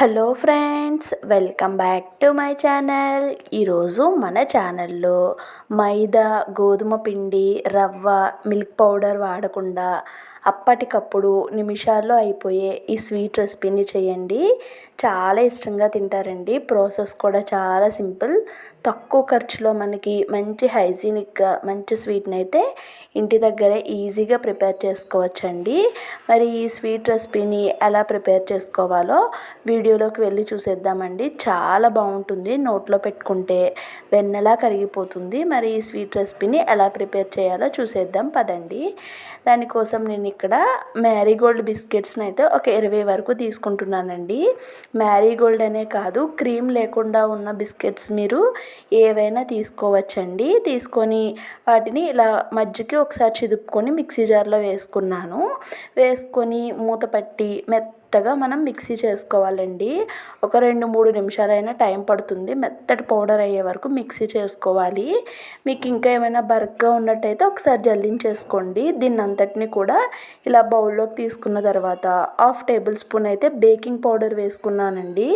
Hello friends welcome back to my channel. ఈరోజు మన ఛానల్లో మైదా గోధుమ పిండి రవ్వ మిల్క్ పౌడర్ వాడకుండా అప్పటికప్పుడు నిమిషాల్లో అయిపోయే ఈ స్వీట్ రెసిపీని చేయండి. చాలా ఇష్టంగా తింటారండి. ప్రాసెస్ కూడా చాలా సింపుల్. తక్కువ ఖర్చులో మనకి మంచి హైజీనిక్గా మంచి స్వీట్ని అయితే ఇంటి దగ్గరే ఈజీగా ప్రిపేర్ చేసుకోవచ్చండి. మరి ఈ స్వీట్ రెసిపీని ఎలా ప్రిపేర్ చేసుకోవాలో వీడియోలోకి వెళ్ళి చూసేద్దామండి. చాలా బాగుంటుంది. నోట్లో పెట్టుకుంటే వెన్నెలా కరిగిపోతుంది. మరి ఈ స్వీట్ రెసిపీని ఎలా ప్రిపేర్ చేయాలో చూసేద్దాం. పదండి. దానికోసం నేను ఇక్కడ మ్యారీగోల్డ్ బిస్కెట్స్ని అయితే ఒక ఇరవై వరకు తీసుకుంటున్నానండి. మ్యారీగోల్డ్ అనే కాదు క్రీమ్ లేకుండా ఉన్న బిస్కెట్స్ మీరు ఏవైనా తీసుకోవచ్చండి. తీసుకొని వాటిని ఇలా మధ్యకి ఒకసారి చిదుపుకొని మిక్సీ జార్లో వేసుకున్నాను. వేసుకొని మూత పట్టి మెత్త మెత్తగా మనం మిక్సీ చేసుకోవాలండి. ఒక రెండు మూడు నిమిషాలైనా టైం పడుతుంది. మెత్తటి పౌడర్ అయ్యే వరకు మిక్సీ చేసుకోవాలి. మీకు ఇంకా ఏమైనా బరగ్గా ఉన్నట్టయితే ఒకసారి జల్లించేసుకోండి. దీన్ని అంతటిని కూడా ఇలా బౌల్లోకి తీసుకున్న తర్వాత హాఫ్ టేబుల్ స్పూన్ అయితే బేకింగ్ పౌడర్ వేసుకున్నానండి.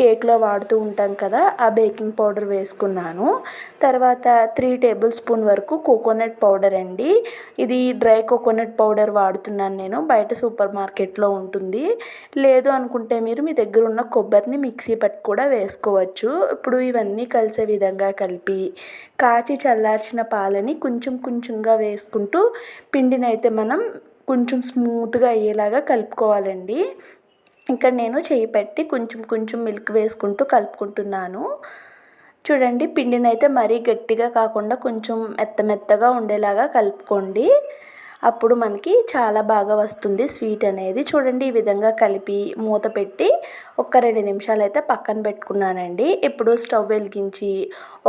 కేక్లో వాడుతూ ఉంటాం కదా ఆ బేకింగ్ పౌడర్ వేసుకున్నాను. తర్వాత త్రీ టేబుల్ స్పూన్ వరకు కోకోనట్ పౌడర్ అండి. ఇది డ్రై కోకోనట్ పౌడర్ వాడుతున్నాను నేను. బయట సూపర్ మార్కెట్లో ఉంటుంది. లేదు అనుకుంటే మీరు మీ దగ్గర ఉన్న కొబ్బరిని మిక్సీ పట్టి కూడా వేసుకోవచ్చు. ఇప్పుడు ఇవన్నీ కలిసే విధంగా కలిపి కాచి చల్లార్చిన పాలని కొంచెం కొంచెంగా వేసుకుంటూ పిండిని అయితే మనం కొంచెం స్మూత్గా అయ్యేలాగా కలుపుకోవాలండి. ఇక్కడ నేను చేయి పెట్టి కొంచెం కొంచెం మిల్క్ వేసుకుంటూ కలుపుకుంటున్నాను. చూడండి పిండిని అయితే మరీ గట్టిగా కాకుండా కొంచెం మెత్త మెత్తగా ఉండేలాగా కలుపుకోండి. అప్పుడు మనకి చాలా బాగా వస్తుంది స్వీట్ అనేది. చూడండి ఈ విధంగా కలిపి మూత పెట్టి ఒక రెండు నిమిషాలు అయితే పక్కన పెట్టుకున్నానండి. ఇప్పుడు స్టవ్ వెలిగించి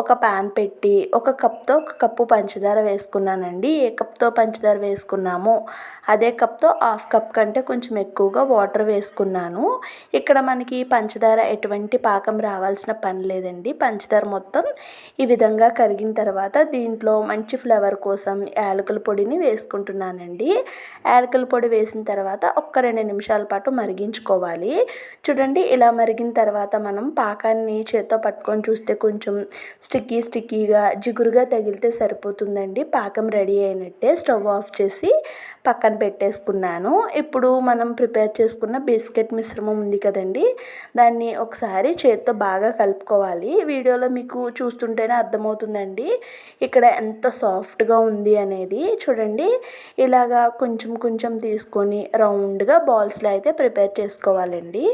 ఒక ప్యాన్ పెట్టి ఒక కప్తో ఒక కప్పు పంచదార వేసుకున్నానండి. ఏ కప్తో పంచదార వేసుకున్నామో అదే కప్తో హాఫ్ కప్ కంటే కొంచెం ఎక్కువగా వాటర్ వేసుకున్నాను. ఇక్కడ మనకి పంచదార ఎటువంటి పాకం రావాల్సిన పని లేదండి. పంచదార మొత్తం ఈ విధంగా కరిగిన తర్వాత దీంట్లో మంచి ఫ్లేవర్ కోసం యాలకుల పొడిని వేసుకుంటున్నాను. వేసుకున్నానండి యాలకుల పొడి వేసిన తర్వాత ఒక్క రెండు నిమిషాల పాటు మరిగించుకోవాలి. చూడండి ఇలా మరిగిన తర్వాత మనం పాకాన్ని చేత్తో పట్టుకొని చూస్తే కొంచెం స్టిక్కీ స్టిక్కీగా జిగురుగా తగిలితే సరిపోతుందండి. పాకం రెడీ అయినట్టే స్టవ్ ఆఫ్ చేసి పక్కన పెట్టేసుకున్నాను. ఇప్పుడు మనం ప్రిపేర్ చేసుకున్న బిస్కెట్ మిశ్రమం ఉంది కదండి దాన్ని ఒకసారి చేత్తో బాగా కలుపుకోవాలి. వీడియోలో మీకు చూస్తుంటేనే అర్థమవుతుందండి ఇక్కడ ఎంత సాఫ్ట్గా ఉంది అనేది. చూడండి ఇలాగా కొంచెం కొంచెం తీసుకొని రౌండ్గా బాల్స్లో అయితే ప్రిపేర్ చేసుకోవాలండి.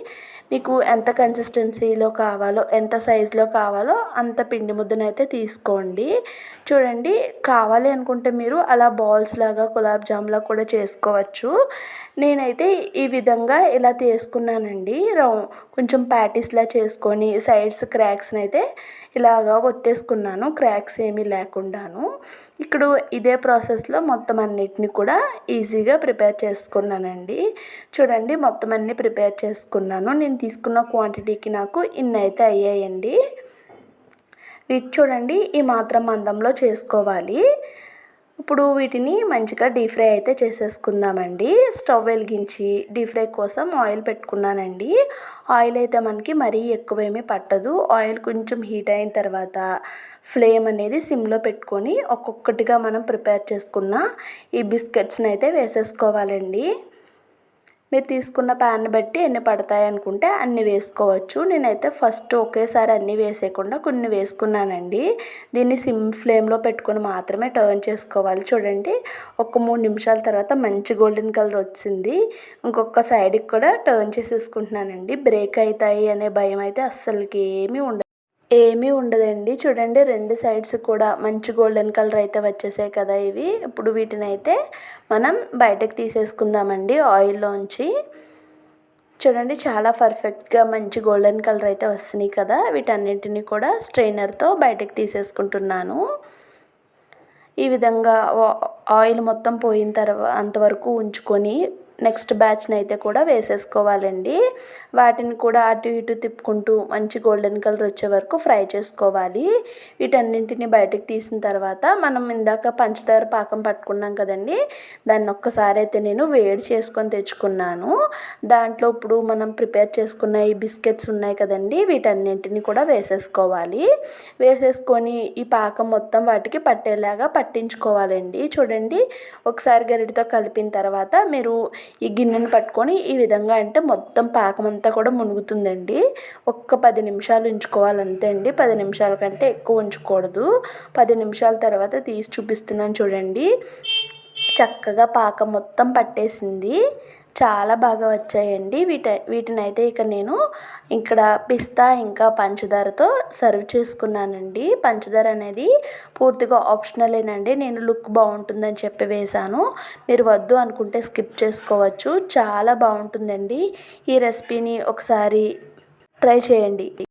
మీకు ఎంత కన్సిస్టెన్సీలో కావాలో ఎంత సైజులో కావాలో అంత పిండి ముద్దనైతే తీసుకోండి. చూడండి కావాలి అనుకుంటే మీరు అలా బాల్స్ లాగా గులాబ్ జామ్లా కూడా చేసుకోవచ్చు. నేనైతే ఈ విధంగా ఇలా తీసుకున్నానండి. రౌ కొంచెం ప్యాటీస్లా చేసుకొని సైడ్స్ క్రాక్స్ని అయితే ఇలాగా ఒత్తేసుకున్నాను. క్రాక్స్ ఏమీ లేకుండాను. ఇక్కడ ఇదే ప్రాసెస్లో మొత్తం అన్నిటిని కూడా ఈజీగా ప్రిపేర్ చేసుకున్నానండి. చూడండి మొత్తం అన్నీ ప్రిపేర్ చేసుకున్నాను. నేను తీసుకున్న క్వాంటిటీకి నాకు ఇన్ని అయితే అయ్యాయండి. వీటి చూడండి ఈ మాత్రం మందంలో చేసుకోవాలి. ఇప్పుడు వీటిని మంచిగా డీప్ ఫ్రై అయితే చేసేసుకుందామండి. స్టవ్ వెలిగించి డీప్ ఫ్రై కోసం ఆయిల్ పెట్టుకున్నానండి. ఆయిల్ అయితే మనకి మరీ ఎక్కువేమీ పట్టదు. ఆయిల్ కొంచెం హీట్ అయిన తర్వాత ఫ్లేమ్ అనేది సిమ్లో పెట్టుకొని ఒక్కొక్కటిగా మనం ప్రిపేర్ చేసుకున్న ఈ బిస్కెట్స్ని అయితే వేసేసుకోవాలండి. మీరు తీసుకున్న ప్యాన్ బట్టి ఎన్ని పడతాయి అనుకుంటే అన్ని వేసుకోవచ్చు. నేనైతే ఫస్ట్ ఒకేసారి అన్నీ వేసేయకుండా కొన్ని వేసుకున్నానండి. దీన్ని సిమ్ ఫ్లేమ్లో పెట్టుకొని మాత్రమే టర్న్ చేసుకోవాలి. చూడండి ఒక మూడు నిమిషాల తర్వాత మంచి గోల్డెన్ కలర్ వచ్చింది. ఇంకొక సైడ్కి కూడా టర్న్ చేసేసుకుంటున్నానండి. బ్రేక్ అవుతాయి అనే భయం అయితే అస్సలకి ఏమీ ఉండదు. ఏమీ ఉండదండి. చూడండి రెండు సైడ్స్ కూడా మంచి గోల్డెన్ కలర్ అయితే వచ్చేసాయి కదా ఇవి. ఇప్పుడు వీటిని అయితే మనం బయటకు తీసేసుకుందామండి ఆయిల్లోంచి. చూడండి చాలా పర్ఫెక్ట్గా మంచి గోల్డెన్ కలర్ అయితే వస్తున్నాయి కదా. వీటన్నింటినీ కూడా స్ట్రైనర్తో బయటకు తీసేసుకుంటున్నాను. ఈ విధంగా ఆయిల్ మొత్తం పోయిన తర్వాత అంతవరకు ఉంచుకొని నెక్స్ట్ బ్యాచ్ని అయితే కూడా వేసేసుకోవాలండి. వాటిని కూడా అటు ఇటు తిప్పుకుంటూ మంచి గోల్డెన్ కలర్ వచ్చే వరకు ఫ్రై చేసుకోవాలి. వీటన్నింటిని బయటకు తీసిన తర్వాత మనం ఇందాక పంచదార పాకం పట్టుకున్నాం కదండి. దాన్ని ఒక్కసారి అయితే నేను వేడి చేసుకొని తెచ్చుకున్నాను. దాంట్లో ఇప్పుడు మనం ప్రిపేర్ చేసుకున్న ఈ బిస్కెట్స్ ఉన్నాయి కదండి వీటన్నింటిని కూడా వేసేసుకోవాలి. వేసేసుకొని ఈ పాకం మొత్తం వాటికి పట్టేలాగా పట్టించుకోవాలండి. చూడండి ఒకసారి గరిటతో కలిపిన తర్వాత మీరు ఈ గిన్నెను పట్టుకొని ఈ విధంగా అంటే మొత్తం పాకం అంతా కూడా మునుగుతుందండి. ఒక్క పది నిమిషాలు ఉంచుకోవాలి అంతే అండి. పది నిమిషాల కంటే ఎక్కువ ఉంచకూడదు. పది నిమిషాల తర్వాత తీసి చూపిస్తున్నాను చూడండి. చక్కగా పాకం మొత్తం పట్టేసింది. చాలా బాగా వచ్చాయండి. వీటి వీటిని అయితే ఇక నేను ఇక్కడ పిస్తా ఇంకా పంచదారతో సర్వ్ చేసుకున్నానండి. పంచదార అనేది పూర్తిగా ఆప్షనలేనండి. నేను లుక్ బాగుంటుందని చెప్పి వేశాను. మీరు వద్దు అనుకుంటే స్కిప్ చేసుకోవచ్చు. చాలా బాగుంటుందండి. ఈ రెసిపీని ఒకసారి ట్రై చేయండి.